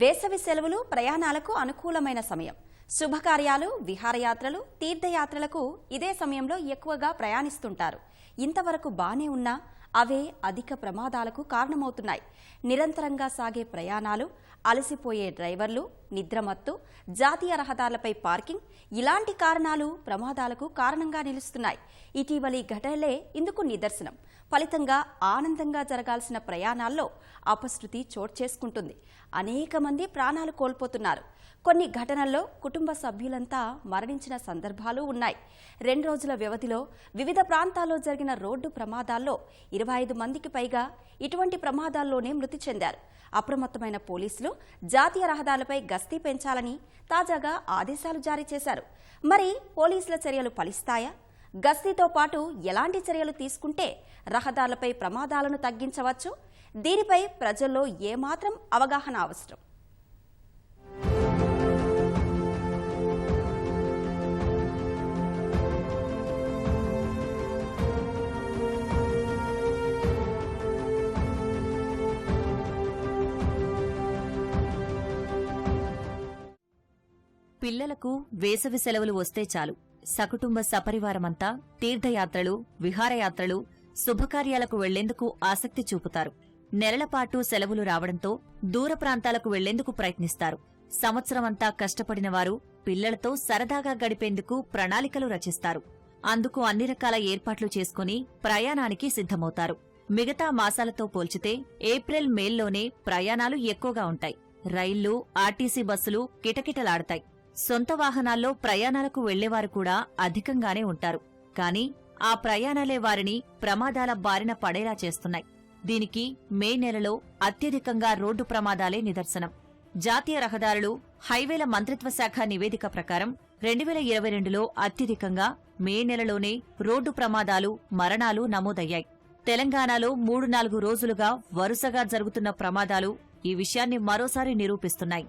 వేసవి సెలవులు ప్రయాణాలకు అనుకూలమైన సమయం. శుభకార్యాలు విహారయాత్రలు తీర్థయాత్రలకు ఇదే సమయంలో ఎక్కువగా ప్రయాణిస్తుంటారు. ఇంతవరకు బానే ఉన్నా అవే అధిక ప్రమాదాలకు కారణమవుతున్నాయి. నిరంతరంగా సాగే ప్రయాణాలు అలసిపోయే డ్రైవర్లు నిద్రమత్తు జాతీయ రహదారులపై పార్కింగ్ ఇలాంటి కారణాలు ప్రమాదాలకు కారణంగా నిలుస్తున్నాయి. ఇటీవలి ఘటనలే ఇందుకు నిదర్శనం. ఫలితంగా ఆనందంగా జరగాల్సిన ప్రయాణాల్లో అపశృతి చోటు చేసుకుంటుంది. అనేక మంది ప్రాణాలు కోల్పోతున్నారు. కొన్ని ఘటనల్లో కుటుంబ సభ్యులంతా మరణించిన సందర్భాలు ఉన్నాయి. రెండు రోజుల వ్యవధిలో వివిధ ప్రాంతాల్లో జరిగిన రోడ్డు ప్రమాదాల్లో ఇరవై ఐదు మందికి పైగా ఇటువంటి ప్రమాదాల్లోనే మృతి చెందారు. అప్రమత్తమైన పోలీసులు జాతీయ రహదారులపై గస్తీ పెంచాలని తాజాగా ఆదేశాలు జారీ చేశారు. మరి పోలీసుల చర్యలు ఫలిస్తాయా? గస్తీతో పాటు ఎలాంటి చర్యలు తీసుకుంటే రహదారులపై ప్రమాదాలను తగ్గించవచ్చు? దీనిపై ప్రజల్లో ఏమాత్రం అవగాహన అవసరం. పిల్లలకు వేసవి సెలవులు వస్తే చాలు. సకుటుంబ సపరివారమంతా తీర్థయాత్రలు విహారయాత్రలు శుభకార్యాలకు వెళ్ళేందుకు ఆసక్తి చూపుతారు. నెలలపాటు సెలవులు రావడంతో దూర ప్రాంతాలకు వెళ్ళేందుకు ప్రయత్నిస్తారు. సంవత్సరమంతా కష్టపడిన వారు పిల్లలతో సరదాగా గడిపేందుకు ప్రణాళికలు రచిస్తారు. అందుకు అన్ని రకాల ఏర్పాట్లు చేసుకుని ప్రయాణానికి సిద్ధమవుతారు. మిగతా మాసాలతో పోల్చితే ఏప్రిల్ మేల్లోనే ప్రయాణాలు ఎక్కువగా ఉంటాయి. రైళ్ళు ఆర్టీసీ బస్సులు కిటకిటలాడతాయి. సొంత వాహనాల్లో ప్రయాణాలకు వెళ్ళేవారు కూడా అధికంగానే ఉంటారు. కాని ఆ ప్రయాణాలే వారిని ప్రమాదాల బారిన పడేలా చేస్తున్నాయి. దీనికి మే నెలలో అత్యధికంగా రోడ్డు ప్రమాదాలే నిదర్శనం. జాతీయ రహదారులు హైవేల మంత్రిత్వ శాఖ నివేదిక ప్రకారం రెండు వేల ఇరవై రెండులో అత్యధికంగా మే నెలలోనే రోడ్డు ప్రమాదాలు మరణాలు నమోదయ్యాయి. తెలంగాణలో మూడు నాలుగు రోజులుగా వరుసగా జరుగుతున్న ప్రమాదాలు ఈ విషయాన్ని మరోసారి నిరూపిస్తున్నాయి.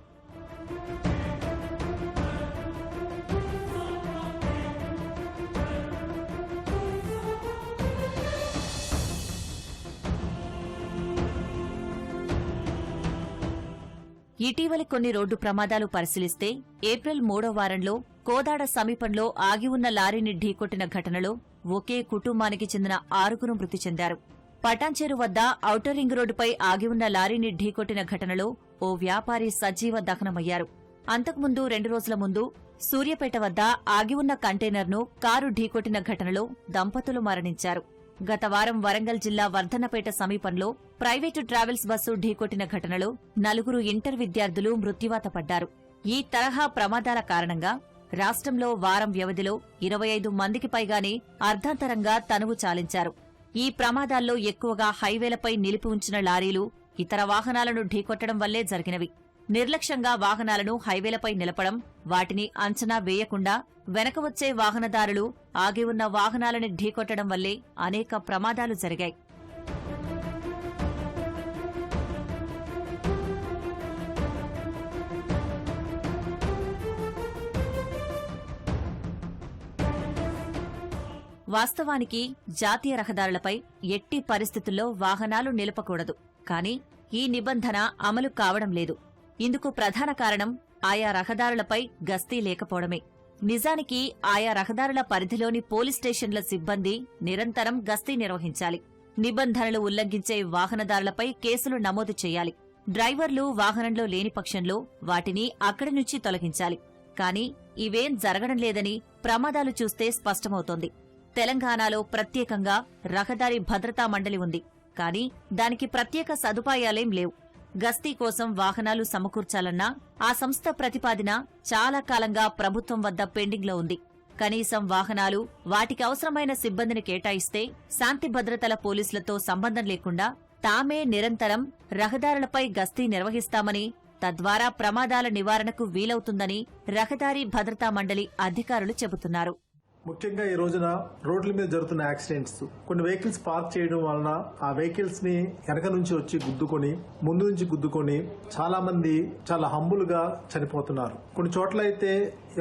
ఇటీవలి కొన్ని రోడ్డు ప్రమాదాలు పరిశీలిస్తే ఏప్రిల్ మూడో వారంలో కోదాడ సమీపంలో ఆగి ఉన్న లారీని ఢీకొట్టిన ఘటనలో ఒకే కుటుంబానికి చెందిన ఆరుగురు మృతి చెందారు. పటాన్చేరు వద్ద ఔటర్ రింగ్ రోడ్డుపై ఆగి ఉన్న లారీని ఢీకొట్టిన ఘటనలో ఓ వ్యాపారి సజీవ దహనమయ్యారు. అంతకుముందు రెండు రోజుల ముందు సూర్యపేట వద్ద ఆగి ఉన్న కంటైనర్ను కారు ఢీకొట్టిన ఘటనలో దంపతులు మరణించారు. గత వారం వరంగల్ జిల్లా వర్ధనపేట సమీపంలో ప్రైవేటు ట్రావెల్స్ బస్సు ఢీకొట్టిన ఘటనలో నలుగురు ఇంటర్ విద్యార్థులు మృత్యువాత పడ్డారు. ఈ తరహా ప్రమాదాల కారణంగా రాష్ట్రంలో వారం వ్యవధిలో ఇరవై ఐదు మందికి పైగానే అర్ధాంతరంగా తనువు చాలించారు. ఈ ప్రమాదాల్లో ఎక్కువగా హైవేలపై నిలిపి ఉంచిన లారీలు ఇతర వాహనాలను ఢీకొట్టడం వల్లే జరిగినవి. నిర్లక్ష్యంగా వాహనాలను హైవేలపై నిలపడం వాటిని అంచనా వేయకుండా వెనక వచ్చే వాహనదారులు ఆగి ఉన్న వాహనాలని ఢీకొట్టడం వల్లే అనేక ప్రమాదాలు జరిగాయి. వాస్తవానికి జాతీయ రహదారులపై ఎట్టి పరిస్థితుల్లో వాహనాలు నిలపకూడదు. కానీ ఈ నిబంధన అమలు కావడం లేదు. ఇందుకు ప్రధాన కారణం ఆయా రహదారులపై గస్తీ లేకపోవడమే. నిజానికి ఆయా రహదారుల పరిధిలోని పోలీస్ స్టేషన్ల సిబ్బంది నిరంతరం గస్తీ నిర్వహించాలి. నిబంధనలు ఉల్లంఘించే వాహనదారులపై కేసులు నమోదు చేయాలి. డ్రైవర్లు వాహనంలో లేని పక్షంలో వాటిని అక్కడి నుంచి తొలగించాలి. కానీ ఇవేం జరగడం లేదని ప్రమాదాలు చూస్తే స్పష్టమవుతోంది. తెలంగాణలో ప్రత్యేకంగా రహదారి భద్రతా మండలి ఉంది. కానీ దానికి ప్రత్యేక సదుపాయాలేం లేవు. గస్తీ కోసం వాహనాలు సమకూర్చాలన్నా ఆ సంస్థ ప్రతిపాదిన చాలా కాలంగా ప్రభుత్వం వద్ద పెండింగ్లో ఉంది. కనీసం వాహనాలు వాటికి అవసరమైన సిబ్బందిని కేటాయిస్తే శాంతి భద్రతల పోలీసులతో సంబంధం లేకుండా తామే నిరంతరం రహదారులపై గస్తీ నిర్వహిస్తామని తద్వారా ప్రమాదాల నివారణకు వీలవుతుందని రహదారి భద్రతా మండలి అధికారులు చెబుతున్నారు. ముఖ్యంగా ఈ రోజున రోడ్ల మీద జరుగుతున్న యాక్సిడెంట్స్ కొన్ని వెహికల్స్ పార్క్ చేయడం వలన ఆ వెహికల్స్ని వెనక నుంచి వచ్చి గుద్దుకొని ముందు నుంచి గుద్దుకొని చాలా మంది చాలా హంబుల్గా చనిపోతున్నారు. కొన్ని చోట్ల అయితే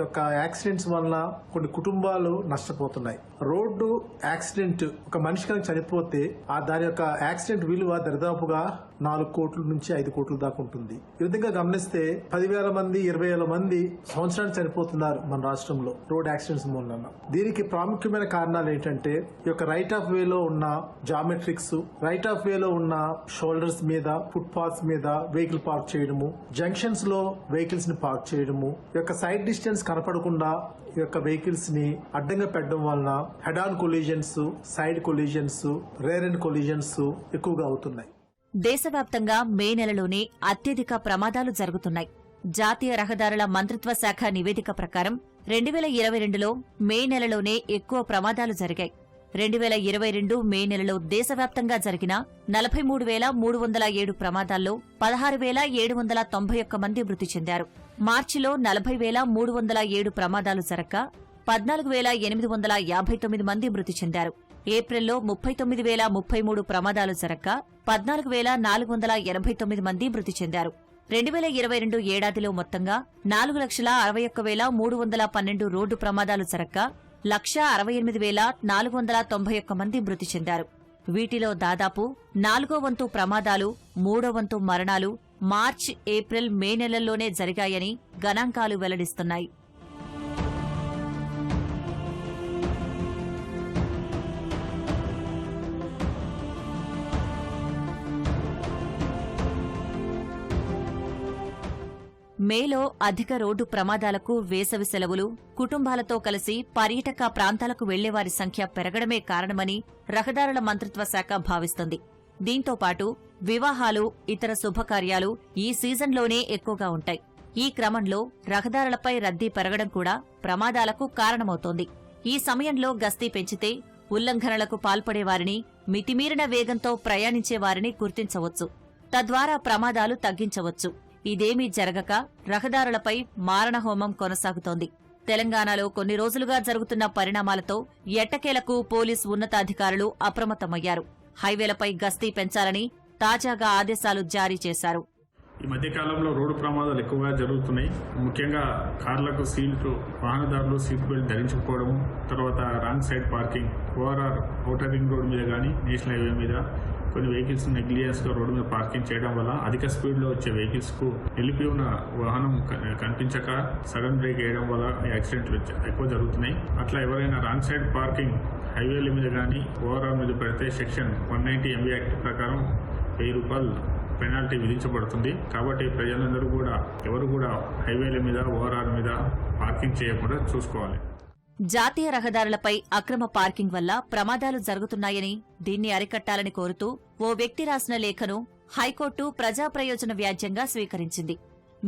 యొక్క యాక్సిడెంట్స్ వలన కొన్ని కుటుంబాలు నష్టపోతున్నాయి. రోడ్డు యాక్సిడెంట్ ఒక మనిషి కనుక చనిపోతే ఆ దాని యొక్క యాక్సిడెంట్ విలువ దరిదాపుగా నాలుగు కోట్ల నుంచి ఐదు కోట్ల దాకా ఉంటుంది. ఈ విధంగా గమనిస్తే పదివేల మంది ఇరవై వేల మంది సంవత్సరానికి చనిపోతున్నారు మన రాష్ట్రంలో రోడ్ యాక్సిడెంట్స్ మూలన దీనికి ప్రాముఖ్యమైన కారణాలు ఏంటంటే ఈ యొక్క రైట్ ఆఫ్ వేలో ఉన్న జామెట్రిక్స్ రైట్ ఆఫ్ వేలో ఉన్న షోల్డర్స్ మీద ఫుట్ పాత్స్ మీద వెహికల్ పార్క్ చేయడము జంక్షన్స్లో వెహికల్స్ని పార్క్ చేయడము ఈ యొక్క సైడ్ డిస్టెన్స్ కనపడకుండా ఈ యొక్క వెహికల్స్ని అడ్డంగా పెట్టడం వలన head on collisions side collisions rear and collisions ఎక్కువగా అవుతున్నాయి. దేశవ్యాప్తంగా మే నెలలోనే అత్యధిక ప్రమాదాలు జరుగుతున్నాయి. జాతీయ రహదారుల మంత్రిత్వ శాఖ నివేదిక ప్రకారం రెండు వేల ఇరవై రెండులో మే నెలలోనే ఎక్కువ ప్రమాదాలు జరిగాయి. రెండు వేల ఇరవై రెండు మే నెలలో దేశవ్యాప్తంగా జరిగిన నలభై మూడు వేల మూడు వందల ఏడు ప్రమాదాల్లో పదహారు వేల ఏడు వందల తొంభై ఒక్క మంది మృతి చెందారు. మార్చిలో నలభై వేల మూడు వందల ఏడు ప్రమాదాలు జరక్క పద్నాలుగు వేల ఎనిమిది వందల యాభై తొమ్మిది మంది మృతి చెందారు. ఏప్రిల్లో ముప్పై తొమ్మిది వేల ముప్పై మూడు ప్రమాదాలు జరక్క పద్నాలుగు వేల నాలుగు వందల ఎనభై తొమ్మిది మంది మృతి చెందారు. రెండు వేల ఇరవై రెండు ఏడాదిలో మొత్తంగా నాలుగు లక్షల అరవై ఒక్క వేల మూడు వందల పన్నెండు రోడ్డు ప్రమాదాలు జరక్క లక్ష అరవై ఎనిమిది వేల నాలుగు వందల తొంభై ఒక్క మంది మృతి చెందారు. వీటిలో దాదాపు నాలుగో వంతు ప్రమాదాలు మూడో వంతు మరణాలు మార్చ్ ఏప్రిల్ మే నెలల్లోనే జరిగాయని గణాంకాలు వెల్లడిస్తున్నాయి. మేలో అధిక రోడ్డు ప్రమాదాలకు వేసవి సెలవులు కుటుంబాలతో కలిసి పర్యాటక ప్రాంతాలకు వెళ్ళేవారి సంఖ్య పెరగడమే కారణమని రహదారుల మంత్రిత్వ శాఖ భావిస్తుంది. దీంతో పాటు వివాహాలు ఇతర శుభకార్యాలు ఈ సీజన్లోనే ఎక్కువగా ఉంటాయి. ఈ క్రమంలో రహదారులపై రద్దీ పెరగడం కూడా ప్రమాదాలకు కారణమవుతోంది. ఈ సమయంలో గస్తీ పెంచితే ఉల్లంఘనలకు పాల్పడేవారిని మితిమీరిన వేగంతో ప్రయాణించే వారిని గుర్తించవచ్చు. తద్వారా ప్రమాదాలు తగ్గించవచ్చు. ఇదేమీ జరగక రహదారులపై మారణహోమం కొనసాగుతోంది. తెలంగాణలో కొన్ని రోజులుగా జరుగుతున్న పరిణామాలతో ఎట్టకేలకు పోలీస్ ఉన్నతాధికారులు అప్రమత్తమయ్యారు. హైవేలపై గస్తీ పెంచాలని తాజాగా ఆదేశాలు జారీ చేశారు. ఈ మధ్య కాలంలో రోడ్డు ప్రమాదాలు ఎక్కువగా జరుగుతున్నాయి. ముఖ్యంగా కార్లకు సీట్లు వాహనదారులు సీట్ బెల్ట్ ధరించకపోవడం తర్వాత wrong side parking ORR outer ring road మీద కానీ నేషనల్ హైవే మీద కొన్ని వెహికల్స్ నెగ్లిజెన్స్గా రోడ్డు మీద పార్కింగ్ చేయడం వల్ల అధిక స్పీడ్లో వచ్చే వెహికల్స్కు నిలిపి ఉన్న వాహనం కనిపించక సడన్ బ్రేక్ వేయడం వల్ల యాక్సిడెంట్లు ఎక్కువ జరుగుతున్నాయి. అట్లా ఎవరైనా రాంగ్ సైడ్ పార్కింగ్ హైవేల మీద కానీ ఓఆర్ఆర్ మీద పెడితే section one ninety MB act ప్రకారం వెయ్యి రూపాయలు పెనాల్టీ విధించబడుతుంది. కాబట్టి ప్రజలందరూ కూడా ఎవరు కూడా హైవేల మీద ఓఆర్ఆర్ మీద పార్కింగ్ చేయకుండా చూసుకోవాలి. జాతీయ రహదారులపై అక్రమ పార్కింగ్ వల్ల ప్రమాదాలు జరుగుతున్నాయని దీన్ని అరికట్టాలని కోరుతూ ఓ వ్యక్తి రాసిన లేఖను హైకోర్టు ప్రజా ప్రయోజన వ్యాజ్యంగా స్వీకరించింది.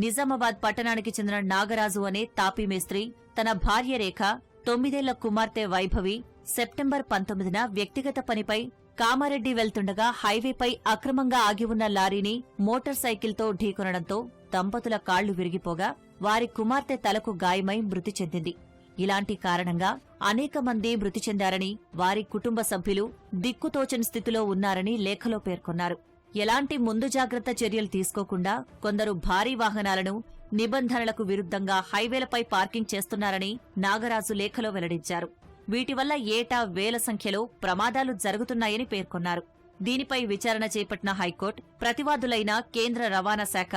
నిజామాబాద్ పట్టణానికి చెందిన నాగరాజు అనే తాపీ మేస్త్రి తన భార్య రేఖ తొమ్మిదేళ్ళ కుమార్తె వైభవి సెప్టెంబర్ పంతొమ్మిదిన వ్యక్తిగత పనిపై కామారెడ్డి వెళ్తుండగా హైవేపై అక్రమంగా ఆగి ఉన్న లారీని మోటార్ సైకిల్తో ఢీకొనడంతో దంపతుల కాళ్ళు విరిగిపోగా వారి కుమార్తె తలకు గాయమై మృతి చెందింది. ఇలాంటి కారణంగా అనేక మంది మృతి చెందారని వారి కుటుంబ సభ్యులు దిక్కుతోచని స్థితిలో ఉన్నారని లేఖలో పేర్కొన్నారు. ఎలాంటి ముందు జాగ్రత్త చర్యలు తీసుకోకుండా కొందరు భారీ వాహనాలను నిబంధనలకు విరుద్ధంగా హైవేలపై పార్కింగ్ చేస్తున్నారని నాగరాజు లేఖలో వెల్లడించారు. వీటి వల్ల ఏటా వేల సంఖ్యలో ప్రమాదాలు జరుగుతున్నాయని పేర్కొన్నారు. దీనిపై విచారణ చేపట్టిన హైకోర్టు ప్రతివాదులైన కేంద్ర రవాణా శాఖ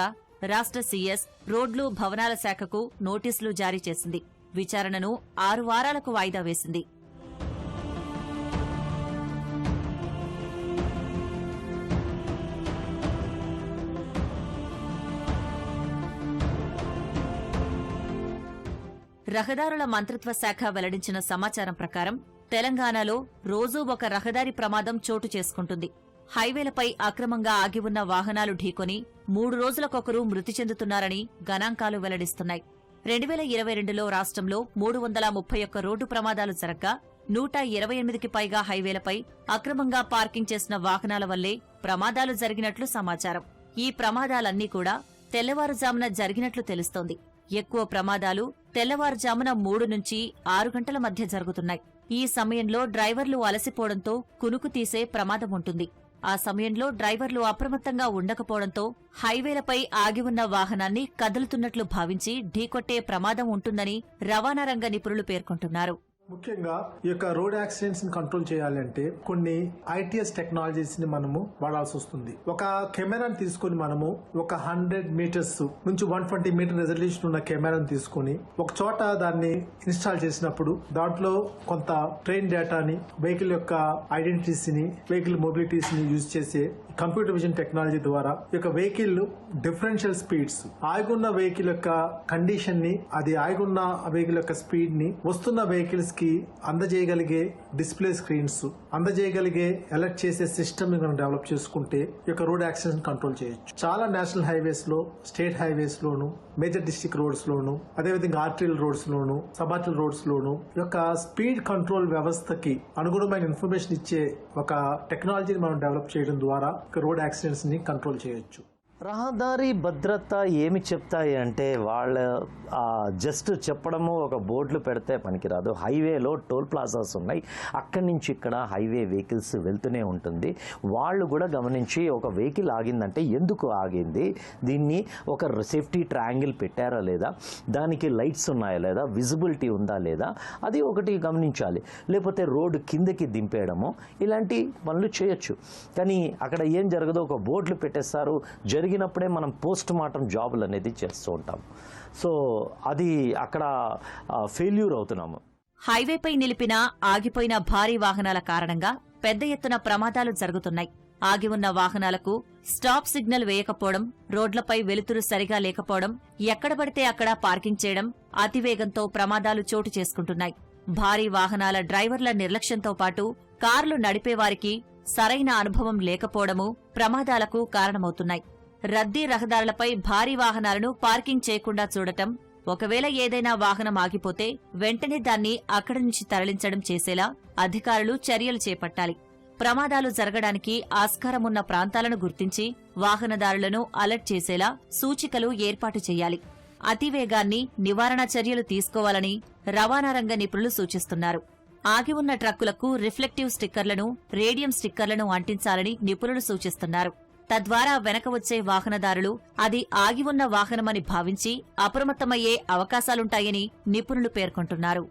రాష్ట్ర సీఎస్ రోడ్లు భవనాల శాఖకు నోటీసులు జారీ చేసింది. విచారణను ఆరు వారాలకు వాయిదా వేసింది. రహదారుల మంత్రిత్వ శాఖ వెల్లడించిన సమాచారం ప్రకారం తెలంగాణలో రోజూ ఒక రహదారి ప్రమాదం చోటు చేసుకుంటుంది. హైవేలపై అక్రమంగా ఆగి ఉన్న వాహనాలు ఢీకొని మూడు రోజులకొకరు మృతి చెందుతున్నారని గణాంకాలు వెల్లడిస్తున్నాయి. రెండు వేల ఇరవై రెండులో రాష్ట్రంలో మూడు వందల ముప్పై ఒక్క రోడ్డు ప్రమాదాలు జరగ్గా నూట ఇరవై ఎనిమిదికి పైగా హైవేలపై అక్రమంగా పార్కింగ్ చేసిన వాహనాల వల్లే ప్రమాదాలు జరిగినట్లు సమాచారం. ఈ ప్రమాదాలన్నీ కూడా తెల్లవారుజామున జరిగినట్లు తెలుస్తోంది. ఎక్కువ ప్రమాదాలు తెల్లవారుజామున మూడు నుంచి ఆరు గంటల మధ్య జరుగుతున్నాయి. ఈ సమయంలో డ్రైవర్లు అలసిపోవడంతో కునుకు తీసే ప్రమాదం ఉంటుంది. ఆ సమయంలో డ్రైవర్లు అప్రమత్తంగా ఉండకపోవడంతో హైవేలపై ఆగి ఉన్న వాహనాన్ని కదులుతున్నట్లు భావించి ఢీకొట్టే ప్రమాదం ఉంటుందని రవాణా రంగ నిపుణులు పేర్కొంటున్నారు. ముఖ్యంగా ఈ యొక్క రోడ్ యాక్సిడెంట్స్ని కంట్రోల్ చేయాలంటే కొన్ని ఐటీఎస్ టెక్నాలజీస్ని మనము వాడాల్సి వస్తుంది. ఒక కెమెరాని తీసుకొని మనము ఒక హండ్రెడ్ మీటర్స్ నుంచి వన్ ట్వంటీ మీటర్ రెజల్యూషన్ ఉన్న కెమెరాని తీసుకొని ఒక చోట దాన్ని ఇన్స్టాల్ చేసినప్పుడు దాంట్లో కొంత ట్రైన్ డేటాని వెహికల్ యొక్క ఐడెంటిటీస్ని వెహికల్ మొబిలిటీస్ని యూజ్ చేసే కంప్యూటర్ విజన్ టెక్నాలజీ ద్వారా ఈ యొక్క వెహికల్ డిఫరెన్షియల్ స్పీడ్స్ ఆగున్న వెహికల్ యొక్క కండిషన్ని అది ఆగున్న వెహికల్ యొక్క స్పీడ్ని వస్తున్న వెహికల్స్ కి అందజేయగలిగే డిస్ప్లే స్క్రీన్స్ అందజేయగలిగే అలర్ట్ చేసే సిస్టమ్ మనం డెవలప్ చేసుకుంటే ఈ యొక్క రోడ్ యాక్సిడెంట్ కంట్రోల్ చేయొచ్చు. చాలా నేషనల్ హైవేస్లో స్టేట్ హైవేస్ లోను మేజర్ డిస్ట్రిక్ట్ రోడ్స్ లోను అదేవిధంగా ఆర్టిరియల్ రోడ్స్ లోను సబార్టిల్ రోడ్స్ లోను ఈ యొక్క స్పీడ్ కంట్రోల్ వ్యవస్థకి అనుగుణమైన ఇన్ఫర్మేషన్ ఇచ్చే ఒక టెక్నాలజీని మనం డెవలప్ చేయడం ద్వారా రోడ్ యాక్సిడెంట్స్ని కంట్రోల్ చేయొచ్చు. రహదారి భద్రత ఏమి చెప్తాయి అంటే వాళ్ళ జస్ట్ చెప్పడము ఒక బోర్డులు పెడితే పనికిరాదు. హైవేలో టోల్ ప్లాజాస్ ఉన్నాయి. అక్కడి నుంచి ఇక్కడ హైవే వెహికల్స్ వెళ్తూనే ఉంటుంది. వాళ్ళు కూడా గమనించి ఒక వెహికల్ ఆగిందంటే ఎందుకు ఆగింది? దీన్ని ఒక సేఫ్టీ ట్రయాంగిల్ పెట్టారా లేదా? దానికి లైట్స్ ఉన్నాయా లేదా? విజిబిలిటీ ఉందా లేదా? అది ఒకటి గమనించాలి. లేకపోతే రోడ్డు కిందకి దింపేయడము ఇలాంటి పనులు చేయొచ్చు. కానీ అక్కడ ఏం జరగదో? ఒక బోర్డులు పెట్టేస్తారు. జరిగి జరిగినప్పుడే మనం పోస్ట్ మార్టం జాబులు అనేది చేస్తూ ఉంటాం. సో అది అక్కడ ఫెయిల్యూర్ అవుతున్నాము. హైవేపై నిలిపిన ఆగిపోయిన భారీ వాహనాల కారణంగా పెద్ద ఎత్తున ప్రమాదాలు జరుగుతున్నాయి. ఆగి ఉన్న వాహనాలకు స్టాప్ సిగ్నల్ వేయకపోవడం రోడ్లపై వెలుతురు సరిగా లేకపోవడం ఎక్కడ పడితే అక్కడ పార్కింగ్ చేయడం అతివేగంతో ప్రమాదాలు చోటు చేసుకుంటున్నాయి. భారీ వాహనాల డ్రైవర్ల నిర్లక్ష్యంతో పాటు కార్లు నడిపేవారికి సరైన అనుభవం లేకపోవడము ప్రమాదాలకు కారణమవుతున్నాయి. రద్దీ రహదారులపై భారీ వాహనాలను పార్కింగ్ చేయకుండా చూడటం ఒకవేళ ఏదైనా వాహనం ఆగిపోతే వెంటనే దాన్ని అక్కడి నుంచి తరలించడం చేసేలా అధికారులు చర్యలు చేపట్టాలి. ప్రమాదాలు జరగడానికి ఆస్కారమున్న ప్రాంతాలను గుర్తించి వాహనదారులను అలర్ట్ చేసేలా సూచికలు ఏర్పాటు చేయాలి. అతివేగాన్ని నివారణ చర్యలు తీసుకోవాలని రవాణా రంగ నిపుణులు సూచిస్తున్నారు. ఆగి ఉన్న ట్రక్కులకు రిఫ్లెక్టివ్ స్టిక్కర్లను రేడియం స్టిక్కర్లను అంటించాలని నిపుణులు సూచిస్తున్నారు. తద్వారా వెనక వచ్చే వాహనదారులు అది ఆగి ఉన్న వాహనమని భావించి అప్రమత్తమయ్యే అవకాశాలుంటాయని నిపుణులు పేర్కొంటున్నారు.